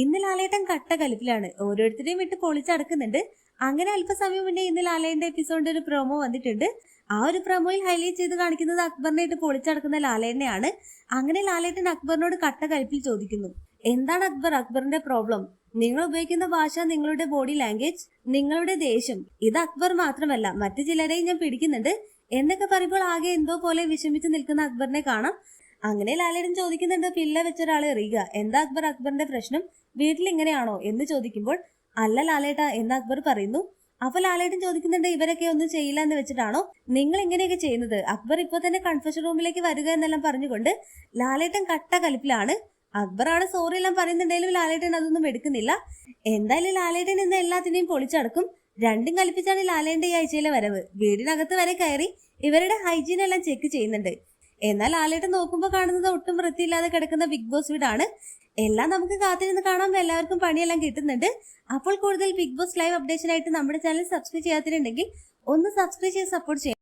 ഇന്ന് ലാലേട്ടൻ കട്ട കലിപ്പിലാണ് ഓരോരുത്തരെയും വിട്ട് പൊളിച്ചടക്കുന്നുണ്ട് അങ്ങനെ അല്പസമയം മുന്നേ ഇന്ന് ലാലേന്റെ എപ്പിസോഡിന്റെ ഒരു പ്രൊമോ വന്നിട്ടുണ്ട്. ആ ഒരു പ്രൊമോയിൽ ഹൈലൈറ്റ് ചെയ്ത് കാണിക്കുന്നത് അക്ബറിനെ ഇട്ട് പൊളിച്ചടക്കുന്ന ലാലേട്ടനെയാണ്. അങ്ങനെ ലാലേട്ടൻ അക്ബറിനോട് കട്ട കലിപ്പിൽ ചോദിക്കുന്നു. എന്താണ് അക്ബർ? അക്ബറിന്റെ പ്രോബ്ലം നിങ്ങൾ ഉപയോഗിക്കുന്ന ഭാഷ നിങ്ങളുടെ ബോഡി ലാംഗ്വേജ് നിങ്ങളുടെ ദേഷ്യം. ഇത് അക്ബർ മാത്രമല്ല മറ്റു ചിലരെയും ഞാൻ പിടിക്കുന്നുണ്ട്. എന്നൊക്കെ പറയുമ്പോൾ ആകെ എന്തോ പോലെ വിഷമിച്ച് നിൽക്കുന്ന അക്ബറിനെ കാണാം. അങ്ങനെ ലാലേടൻ ചോദിക്കുന്നുണ്ട് പിള്ള വെച്ചൊരാളെ എറിയുക. എന്താ അക്ബർ അക്ബറിന്റെ പ്രശ്നം? വീട്ടിൽ ഇങ്ങനെയാണോ എന്ന് ചോദിക്കുമ്പോൾ അല്ല ലാലേട്ട എന്ന് അക്ബർ പറയുന്നു. അപ്പൊ ലാലേട്ടൻ ചോദിക്കുന്നുണ്ട് ഇവരൊക്കെ ഒന്നും ചെയ്യില്ല എന്ന് വെച്ചിട്ടാണോ? നിങ്ങൾ ഇങ്ങനെയൊക്കെ ചെയ്യുന്നത്? അക്ബർ ഇപ്പൊ തന്നെ കൺഫെഷൻ റൂമിലേക്ക് വരിക എന്നെല്ലാം പറഞ്ഞുകൊണ്ട് ലാലേട്ടൻ കട്ട കലിപ്പിലാണ്. അക്ബറാണ് സോറി എല്ലാം പറയുന്നുണ്ടെങ്കിലും ലാലേട്ടൻ അതൊന്നും എടുക്കുന്നില്ല. എന്തായാലും ലാലേട്ടൻ ഇന്ന് എല്ലാത്തിനെയും പൊളിച്ചടക്കും. രണ്ടും കൽപ്പിച്ചാണ് ലാലേന്റെ ഈ ആഴ്ചയിലെ വരവ്. വീടിനകത്ത് വരെ കയറി ഇവരുടെ ഹൈജീൻ എല്ലാം ചെക്ക് ചെയ്യുന്നുണ്ട്. എന്നാൽ ലാലേട്ടൻ നോക്കുമ്പോൾ കാണുന്നത് ഒട്ടും വൃത്തിയില്ലാതെ കിടക്കുന്ന ബിഗ് ബോസ് വീടാണ്. എല്ലാം നമുക്ക് കാത്തിരുന്ന് കാണാൻ എല്ലാവർക്കും പണിയെല്ലാം കിട്ടുന്നുണ്ട്. അപ്പോൾ കൂടുതൽ ബിഗ് ബോസ് ലൈവ് അപ്ഡേഷൻ ആയിട്ട് നമ്മുടെ ചാനൽ സബ്സ്ക്രൈബ് ചെയ്യാത്തിട്ടുണ്ടെങ്കിൽ ഒന്ന് സബ്സ്ക്രൈബ് ചെയ്ത് സപ്പോർട്ട് ചെയ്യാം